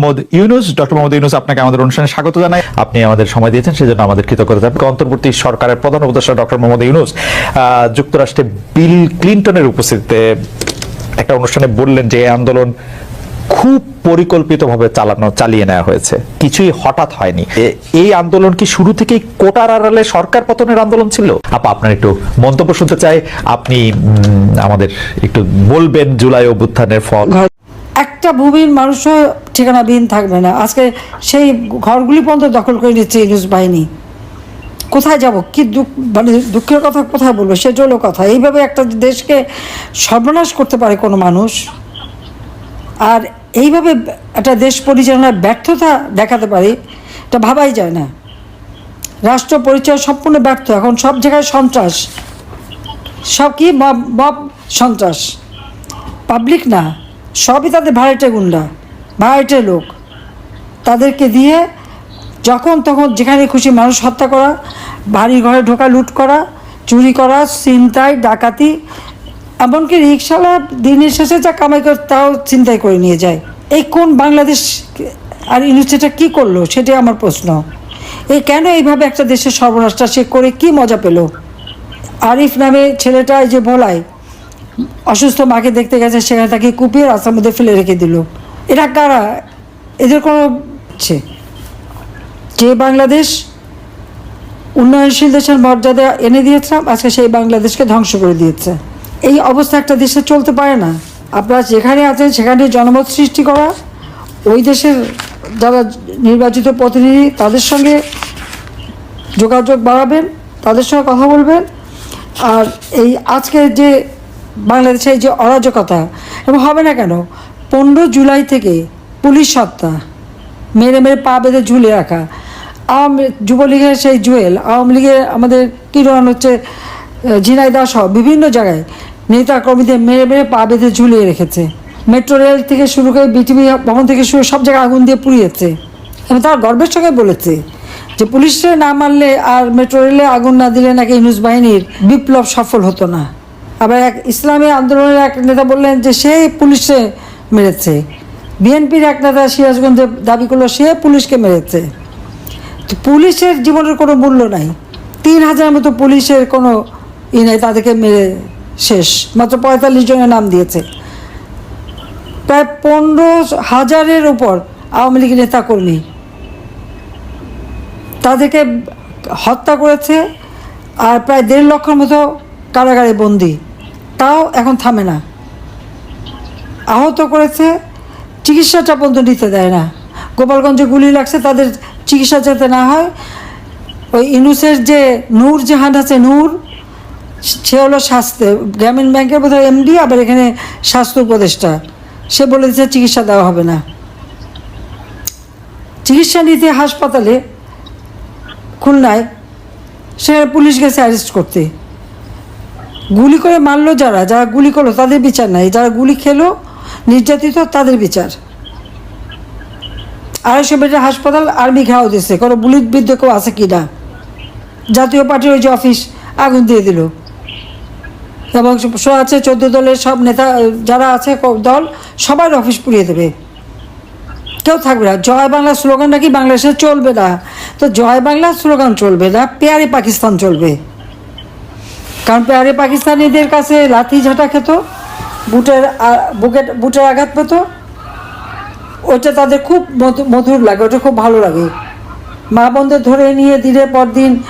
Mohammad Yunus, doctor Mohammad Yunus, আপনাকে আমাদের অনুষ্ঠানে স্বাগত জানাই। আপনি আমাদের সময় দিয়েছেন, সেজন্য আমাদের কৃতজ্ঞতা অন্তর্বর্তী সরকারের প্রধান উপদেষ্টা ডক্টর মোহাম্মদ ইউনুস যুক্তরাষ্ট্রে বিল ক্লিন্টনের উপস্থিতিতে একটা অনুষ্ঠানে বললেন যে আন্দোলন খুব পরিকল্পিতভাবে চালানো, চালিয়ে নেওয়া হয়েছে। কিছুই হঠাৎ হয়নি। এই আন্দোলন কি শুরু থেকেই কোটার আড়ালে সরকার পতনের আন্দোলন ছিল? আপা, আপনার একটু মন্তব্য শুনতে চাই। আপনি আমাদের একটু বলবেন জুলাই অভ্যুত্থানের ফল। একটা ভূমির মানুষও ঠিকানাবিহীন থাকবে না। আজকে সেই ঘরগুলি পর্যন্ত দখল করে নিচ্ছে ইউনুস বাহিনী। কোথায় যাব? কি দুঃখ মানে দুঃখের কথা কোথায় বলব? সেটা হলো কথা। এইভাবে একটা দেশকে সর্বনাশ করতে পারে কোনো মানুষ। আর এইভাবে একটা দেশ পরিচালনার ব্যর্থতা দেখাতে পারে, এটা ভাবাই যায় না। রাষ্ট্র পরিচয় সম্পূর্ণ ব্যর্থ। এখন সব জায়গায় সন্ত্রাস। সব কি মব মব সন্ত্রাস? পাবলিক না। সবই তাদের ভাড়াটে গুন্ডা, ভাড়াটে লোক। তাদেরকে দিয়ে যখন তখন যেখানে খুশি মানুষ হত্যা করা, বাড়ি ঘরে ঢোকা, লুট করা, চুরি করা, ছিনতাই, ডাকাতি, এমনকি রিক্সাওয়ালা দিনের শেষে যা কামাই করে তাও চিন্তাই করে নিয়ে যায়। এই কোন বাংলাদেশ আর ইউনিভার্সিটিটা কী করল সেটাই আমার প্রশ্ন। এই কেন এইভাবে একটা দেশের সর্বনাশটা সে করে কি মজা পেল? আরিফ নামে ছেলেটা যে ভোলায় অসুস্থ মাকে দেখতে গেছে, সেখানে তাকে কুপিয়ে রাস্তার মধ্যে ফেলে রেখে দিল। এরা কারা? এদের কোনো যে বাংলাদেশ? উন্নয়নশীল দেশের মর্যাদা এনে দিয়েছিলাম আজকে সেই বাংলাদেশকে ধ্বংস করে দিয়েছে। এই অবস্থা একটা দেশে চলতে পারে না। আপনারা যেখানে আছেন, সেখানে জনমত সৃষ্টি করা। ওই দেশের যারা নির্বাচিত প্রতিনিধি, তাদের সঙ্গে যোগাযোগ বাড়াবেন, তাদের সঙ্গে কথা বলবেন। আর এই আজকের যে বাংলাদেশের যে অরাজকতা এবং হবে না কেন? পনেরো জুলাই থেকে পুলিশ হত্যা মেরে মেরে পা বেঁধে ঝুলে রাখা। আওয়ামী যুবলীগের সেই জুয়েল আওয়ামী লীগের আমাদের কিরণ হচ্ছে আহ, ঝিনাইদহ সহ বিভিন্ন জায়গায় নেতা কর্মীদের মেরে মেরে পা বেঁধে ঝুলিয়ে রেখেছে। মেট্রো রেল থেকে শুরু করে বিটিভি ভবন থেকে শুরু সব জায়গায় আগুন দিয়ে পুড়িয়েছে এবং তার গর্বের সঙ্গে বলেছে যে পুলিশে না মারলে আর মেট্রো রেলে আগুন না দিলে নাকি ইউনুস বাহিনীর বিপ্লব সফল হতো না। আবার এক ইসলামী আন্দোলনের এক নেতা বললেন যে, সে পুলিশে মেরেছে। বিএনপির এক নেতা সিরাজগঞ্জে দাবি করল, সে পুলিশকে মেরেছে। পুলিশের জীবনের কোনো মূল্য নাই। তিন হাজার মতো পুলিশের কোনো ই নেই, তাদেরকে মেরে শেষ। মাত্র পঁয়তাল্লিশ জনের নাম দিয়েছে। প্রায় পনেরো হাজারের উপর আওয়ামী লীগের নেতাকর্মী তাদেরকে হত্যা করেছে, আর প্রায় দেড় লক্ষের মতো কারাগারে বন্দি। তাও এখন থামে না। আহত করেছে, চিকিৎসাটা পর্যন্ত নিতে দেয় না। গোপালগঞ্জে গুলি লাগছে, তাদের চিকিৎসা যাতে না হয়, ওই ইনুসের যে নূর জাহান আছে, নূর, সে হলো স্বাস্থ্য, গ্রামীণ ব্যাংকের বোধহয় এমডি, আবার এখানে স্বাস্থ্য উপদেষ্টা। সে বলে দিচ্ছে চিকিৎসা দেওয়া হবে না। চিকিৎসা নিতে হাসপাতালে, খুলনায়, সেখানে পুলিশ গেছে অ্যারেস্ট করতে। গুলি করে মারলো যারা যারা গুলি করল তাদের বিচার নাই, যারা গুলি খেলো, নির্যাতিত তাদের বিচার। আড়াইশো বেডের হাসপাতাল আর্মি ঘেরাও দিচ্ছে কোনো বুলেট বিদ্ধ কেউ আছে কি না? জাতীয় পার্টির ওই যে অফিস, আগুন দিয়ে দিল। এবং আছে চোদ্দ দলের সব নেতা, যারা আছে দল, সবার অফিস পুড়িয়ে দেবে। কেউ থাকবে না। জয় বাংলা স্লোগান নাকি বাংলাদেশে চলবে না। তো জয় বাংলা স্লোগান চলবে না, পেয়ারে পাকিস্তান চলবে। কারণ পেয়ারে পাকিস্তানিদের কাছে লাথি ঝাঁটা খেত, বুটের বুকের, বুটের আঘাত পেত। ওইটা তাদের খুব মধু- মধুর লাগে ওটা খুব ভালো লাগে। মা বোনদের ধরে নিয়ে দিনের পর দিন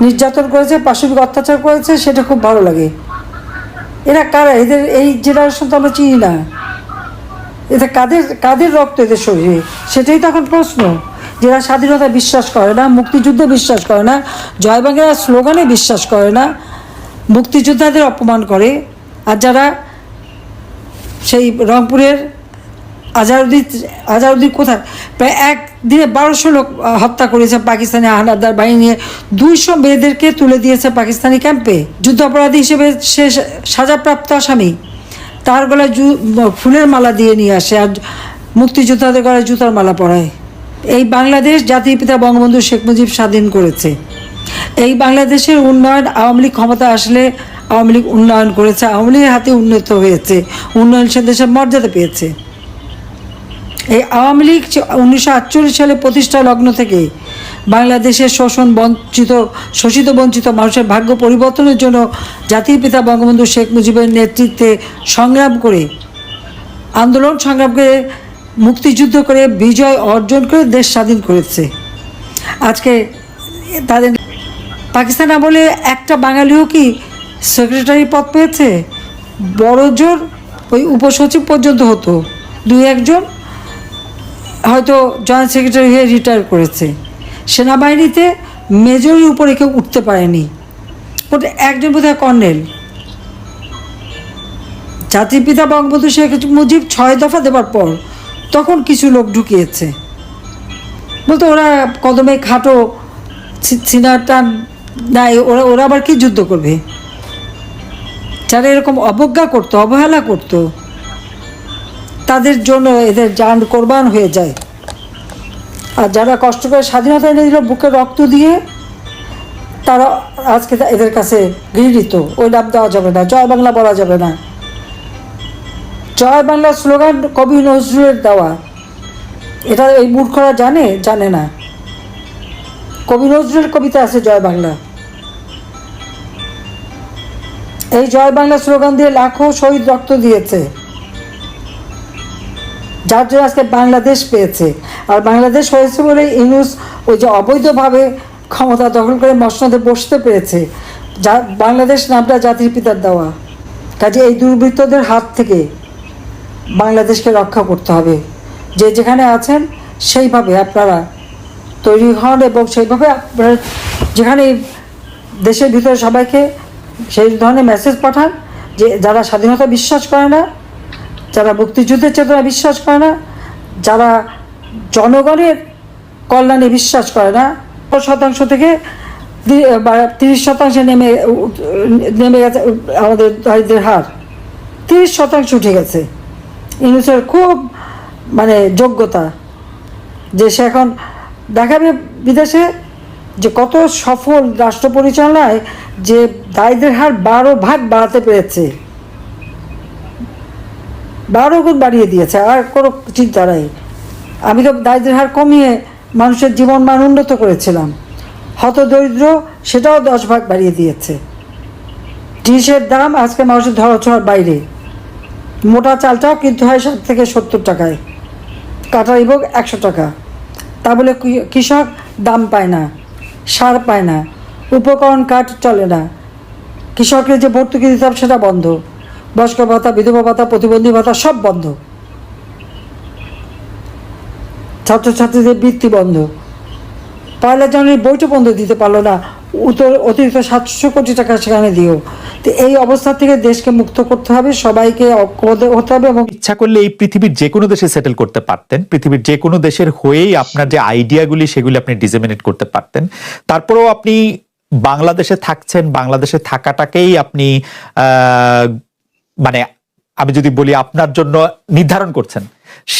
নির্যাতন করেছে, পাশবিক অত্যাচার করেছে, সেটা খুব ভালো লাগে। এরা কারা? এদের, এই জেনারেশন তো আমরা চিনি না। এটা কাদের কাদের রক্ত এদের শরীরে? সেটাই তো এখন প্রশ্ন। যারা স্বাধীনতা বিশ্বাস করে না, মুক্তিযুদ্ধে বিশ্বাস করে না, জয় স্লোগানে বিশ্বাস করে না মুক্তিযোদ্ধাদের অপমান করে, আর যারা সেই রংপুরের আজারুদ্দিন আজারুদ্দিন কোথায়? প্রায় এক দিনে বারোশো লোক হত্যা করেছে পাকিস্তানি হানাদার বাহিনী। নিয়ে দুইশো মেয়েদেরকে তুলে দিয়েছে পাকিস্তানি ক্যাম্পে। যুদ্ধ অপরাধী হিসেবে সে সাজাপ্রাপ্ত আসামি। তার গলায় ফুলের মালা দিয়ে নিয়ে আসে আর মুক্তিযোদ্ধাদের গলায় জুতার মালা পরায়। এই বাংলাদেশ জাতির পিতা বঙ্গবন্ধু শেখ মুজিব স্বাধীন করেছে। এই বাংলাদেশের উন্নয়ন আওয়ামী লীগ ক্ষমতা আসলে আওয়ামী লীগ উন্নয়ন করেছে, আওয়ামী লীগের হাতে উন্নত হয়েছে, উন্নয়নশীল দেশের মর্যাদা পেয়েছে। এই আওয়ামী লীগ উনিশশো আটচল্লিশ সালে প্রতিষ্ঠা লগ্ন থেকে বাংলাদেশের শোষণ বঞ্চিত, শোষিত বঞ্চিত মানুষের ভাগ্য পরিবর্তনের জন্য জাতির পিতা বঙ্গবন্ধু শেখ মুজিবের নেতৃত্বে সংগ্রাম করে, আন্দোলন সংগ্রাম করে, মুক্তিযুদ্ধ করে, বিজয় অর্জন করে দেশ স্বাধীন করেছে। আজকে তাদের পাকিস্তান আমলে একটা বাঙালিও কি সেক্রেটারি পদ পেয়েছে? বড় জোর ওই উপসচিব পর্যন্ত হতো। দুই একজন হয়তো জয়েন্ট সেক্রেটারি হয়ে রিটায়ার করেছে। সেনাবাহিনীতে মেজরের উপরে কেউ উঠতে পারেনি। ওটা একজন বোধহয় কর্নেল। জাতির পিতা বঙ্গবন্ধু শেখ মুজিব ছয় দফা দেওয়ার পর তখন কিছু লোক ঢুকিয়েছে। বলতো ওরা কদমে খাটো সিনার টান নাই ওরা ওরা আবার কি যুদ্ধ করবে? যারা এরকম অবজ্ঞা করতো, অবহেলা করতো, তাদের জন্য এদের যান কোরবান হয়ে যায়। আর যারা কষ্ট করে স্বাধীনতা এনে দিল, বুকে রক্ত দিয়ে, তারা আজকে এদের কাছে গৃহীত ওই নাম দেওয়া যাবে না, জয় বাংলা বলা যাবে না। জয় বাংলা স্লোগান কবি নজরুলের দেওয়া। এটা এই মূর্খরা জানে জানে না। কবি নজরুলের কবিতা আছে জয় বাংলা। এই জয় বাংলা স্লোগান দিয়ে লাখো শহীদ রক্ত দিয়েছে। যার জন্য আজকে বাংলাদেশ পেয়েছে। আর বাংলাদেশ হয়েছে বলে ইউনুস ওই যে অবৈধভাবে ক্ষমতা দখল করে মসনদে বসতে পেরেছে। যা বাংলাদেশ নামটা জাতির পিতার দেওয়া। কাজে এই দুর্বৃত্তদের হাত থেকে বাংলাদেশকে রক্ষা করতে হবে। যে যেখানে আছেন, সেইভাবে আপনারা তৈরি হন এবং সেইভাবে আপনারা যেখানে দেশের ভিতরে সবাইকে সেই ধরনের মেসেজ পাঠান যে যারা স্বাধীনতা বিশ্বাস করে না, যারা মুক্তিযুদ্ধের চেতনা বিশ্বাস করে না, যারা জনগণের কল্যাণে বিশ্বাস করে না শতাংশ থেকে তিরিশ শতাংশে নেমে নেমে গেছে, আমাদের দারিদ্রের হার। তিরিশ শতাংশ উঠে গেছে। ইউনুসের খুব মানে যোগ্যতা যে সে এখন দেখাবে বিদেশে যে কত সফল রাষ্ট্র পরিচালনায় যে দারিদ্রের হার বারো ভাগ বাড়াতে পেরেছে। বারো গুণ বাড়িয়ে দিয়েছে, আর কোনো চিন্তা নাই। আমি তো দারিদ্রের হার কমিয়ে মানুষের জীবন মান উন্নত করেছিলাম। হত দরিদ্র সেটাও দশ ভাগ বাড়িয়ে দিয়েছে। জিনিসের দাম আজকে মানুষের ধরা ছোঁয়ার বাইরে। মোটা চালটাও কিনতে হয় ষাট থেকে সত্তর টাকায়। কাটারি ভোগ একশো টাকা। তা বলে কৃষক দাম পায় না, সার পায় না। উপকরণ কাঠ চলে না। কৃষকের যে ভর্তুকি দিতে হবে সেটা বন্ধ। বয়স্ক ভাতা, বিধবা ভাতা, প্রতিবন্ধী ভাতা সব বন্ধ। ছাত্রছাত্রীদের বৃত্তি বন্ধ। পয়লা জানুয়ারি বইটা বন্ধ দিতে পারল না। উত্তর অতিরিক্ত সাতশো কোটি টাকা সেখানে দিও। তো এই অবস্থা থেকে দেশকে মুক্ত করতে হবে, সবাইকে হতে হবে এবং ইচ্ছা করলে এই পৃথিবীর যে কোনো দেশে সেটেল করতে পারতেন। পৃথিবীর যে কোনো দেশের হয়েই আপনার যে আইডিয়াগুলি সেগুলি আপনি ডিসেমিনেট করতে পারতেন। তারপরেও আপনি বাংলাদেশে থাকছেন, বাংলাদেশে থাকাটাকেই আপনি মানে আমি যদি বলি আপনার জন্য নির্ধারণ করছেন,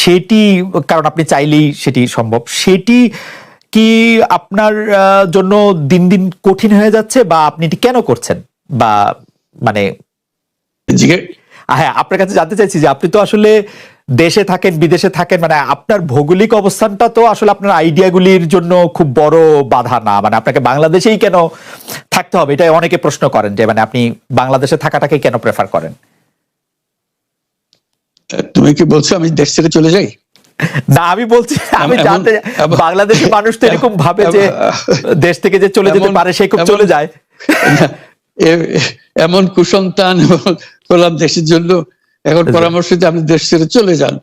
সেটি, কারণ আপনি চাইলেই সেটি সম্ভব, সেটি কি আপনার জন্য দিন দিন কঠিন হয়ে যাচ্ছে বা আপনি এটি কেন করছেন? বা মানে হ্যাঁ আপনার কাছে জানতে চাইছি যে আপনি তো আসলে দেশে থাকেন বিদেশে থাকেন মানে আপনার ভৌগোলিক অবস্থানটা তো আসলে আপনার আইডিয়াগুলির জন্য খুব বড় বাধা না মানে আপনাকে বাংলাদেশেই কেন থাকতে হবে? এটাই অনেকে প্রশ্ন করেন যে মানে আপনি বাংলাদেশে থাকাটাকে কেন প্রেফার করেন? তুমি কি বলছো আমি দেশ ছেড়ে চলে যাই? না আমি বলছি আমি জানতে বাংলাদেশের মানুষ তো এরকম ভাবে যে দেশ থেকে যে চলে যেতে পারে সে খুব চলে যায়। এমন কুসন্তান করলাম দেশের জন্য। এখন পরামর্শ দিয়ে আপনি দেশ ছেড়ে চলে যান।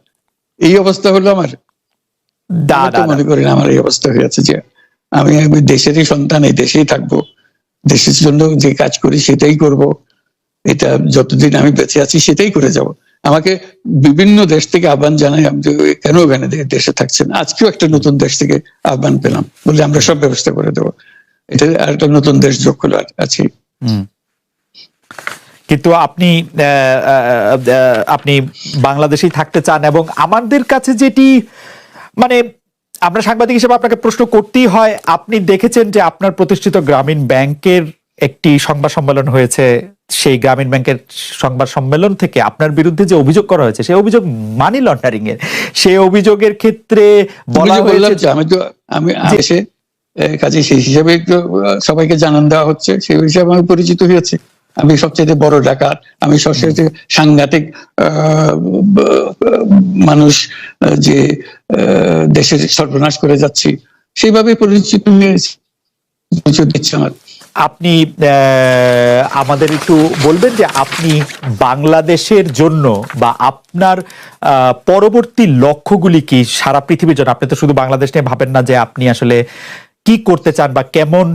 এই অবস্থা হলো আমার। মনে করি আমার এই অবস্থা হয়েছে যে আমি আমি দেশেরই সন্তান এই দেশেই থাকব। দেশের জন্য যে কাজ করি সেটাই করব। এটা যতদিন আমি বেঁচে আছি সেটাই করে যাব। আমাকে বিভিন্ন দেশ থেকে আহ্বান জানাই আমি কেন ওখানে দেশে থাকছেন আজকেও একটা নতুন দেশ থেকে আহ্বান পেলাম। বলে আমরা সব ব্যবস্থা করে দেবো। এটা আর একটা নতুন দেশ যোগ হলো আর আছি। কিন্তু আপনি আপনি বাংলাদেশেই থাকতে চান এবং আমাদের কাছে যেটি মানে আমরা সাংবাদিক হিসেবে আপনাকে প্রশ্ন করতেই হয় আপনি দেখেছেন যে আপনার প্রতিষ্ঠিত গ্রামীণ ব্যাংকের একটি সংবাদ সম্মেলন হয়েছে সেই গ্রামীণ ব্যাংকের সংবাদ সম্মেলন থেকে আপনার বিরুদ্ধে যে অভিযোগ করা হয়েছে সেই অভিযোগ মানি লন্ডারিং এর। সেই অভিযোগের ক্ষেত্রে বলা হয়েছে আমি তো আমি কাজে সেই হিসাবে সবাইকে জানান দেওয়া হচ্ছে সেই হিসাবে আমি পরিচিত হয়েছি। আমি সবচেয়ে বড় ডাকাত আমি সবচেয়ে সাংঘাতিক মানুষ যে দেশের সর্বনাশ করে যাচ্ছি সেইভাবে পরিচিত হয়েছি। পরিচয় দিচ্ছে আমার। আপনি আহ, আমাদের একটু বলবেন যে আপনি বাংলাদেশের জন্য বা আপনার আহ, পরবর্তী লক্ষ্যগুলি কি সারা পৃথিবীর জন্য? আপনি তো শুধু বাংলাদেশ নিয়ে ভাবেন না যে আপনি আসলে কি করতে চান বা কেমন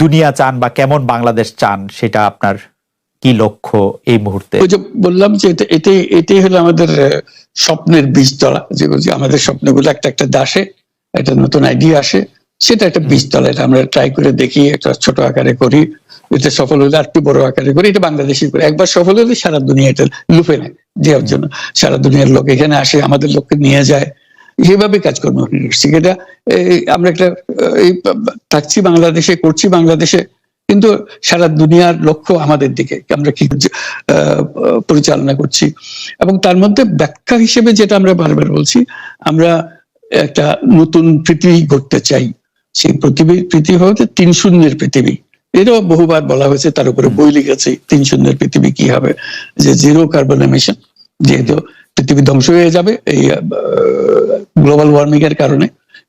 দুনিয়া চান বা কেমন বাংলাদেশ চান সেটা আপনার কি লক্ষ্য এই মুহূর্তে? ওই যে বললাম যে এটা এটাই এটাই হলো আমাদের স্বপ্নের বীজতলা যে আমাদের স্বপ্নগুলো একটা একটা দাসে একটা নতুন আইডিয়া আসে সেটা একটা বীজতলা এটা আমরা ট্রাই করে দেখি একটা ছোট আকারে করি এটা সফল হলে আর একটু বড় আকারে করি এটা বাংলাদেশি করে। একবার সফল হলে সারা দুনিয়া এটা লুপে নেয় দেওয়ার জন্য। সারা দুনিয়ার লোক এখানে আসে আমাদের লোককে নিয়ে যায় সেভাবে কাজকর্ম করছি এটা আমরা একটা এই থাকছি বাংলাদেশে, করছি বাংলাদেশে, কিন্তু সারা দুনিয়ার লক্ষ্য আমাদের দিকে আমরা কি পরিচালনা করছি। এবং তার মধ্যে ব্যাখ্যা হিসেবে যেটা আমরা বারবার বলছি, আমরা একটা নতুন পৃথিবী গড়তে চাই। সেই পৃথিবী পৃথিবী হচ্ছে তিন শূন্যের পৃথিবী। এটাও বহুবার বলা হয়েছে, তার উপরে বই লিখেছে, তিন শূন্যের পৃথিবী কি হবে? যে জিরো কার্বন এমিশন যেহেতু পৃথিবী ধ্বংস হয়ে যাবে এই গ্লোবাল ওয়ার্মিং এর কারণে।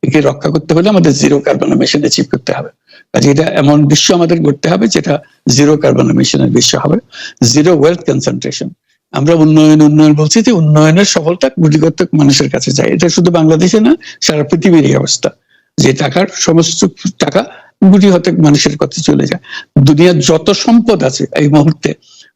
একে রক্ষা করতে হলে আমাদের জিরো কার্বন এমিশন অ্যাচিভ করতে হবে। কাজে এটা এমন বিশ্ব আমাদের করতে হবে যেটা জিরো কার্বন এমিশনের বিশ্ব হবে। জিরো ওয়েলথ কনসেন্ট্রেশন আমরা উন্নয়ন উন্নয়ন বলছি যে উন্নয়নের সফলতা গুটিগত মানুষের কাছে যায়। এটা শুধু বাংলাদেশে না, সারা পৃথিবীর এই অবস্থা। যে টাকার সমস্ত টাকা গুটি হতে মানুষের কাছে চলে যায়। দুনিয়ার যত সম্পদ আছে এই মুহূর্তে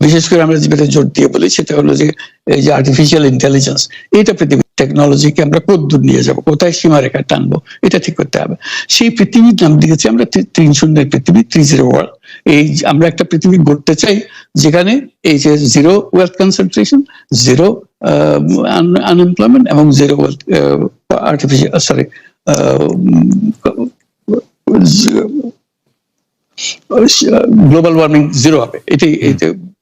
বিশেষ করে আমরা যেটা জোর দিয়ে বলি, সেটা হলো যে এই যে আর্টিফিশিয়াল ইন্টেলিজেন্স এটা পৃথিবীর টেকনোলজিকে আমরা কদ্দূর নিয়ে যাব, কোথায় সীমারেখা টানবো, এটা ঠিক করতে হবে। সেই পৃথিবীর নাম দিয়েছি আমরা তিন শূন্যের পৃথিবী থ্রি জিরো ওয়ার্ল্ড এই আমরা একটা পৃথিবী গড়তে চাই, যেখানে এই যে zero wealth concentration zero unemployment এবং zero wealth artificial sorry global warming zero হবে। এটাই।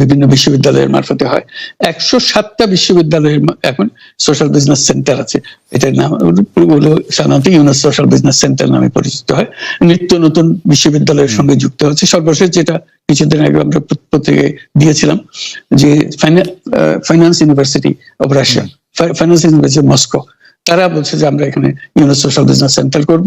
বিভিন্ন বিশ্ববিদ্যালয়ের মারফতে হয়। একশো সাতটা বিশ্ববিদ্যালয়ের এখন সোশ্যাল বিজনেস সেন্টার আছে। এটার নাম হলো সাধারণত ইউনেস সোশ্যাল বিজনেস সেন্টার নামে পরিচিত হয়। নিত্য নতুন বিশ্ববিদ্যালয়ের সঙ্গে যুক্ত হচ্ছে। সর্বশেষ যেটা কিছুদিন আগে আমরা প্র- পত্রিকায় দিয়েছিলাম যে finance university of Russia finance university Moscow তারা বলছে যে আমরা এখানে ইউনেস সোশ্যাল বিজনেস সেন্টার করব।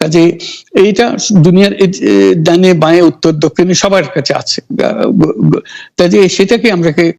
কাজে এইটা দুনিয়ার ডানে বাঁয়ে উত্তর দক্ষিণে সবার কাছে আছে। কাজে সেটাকে আমরা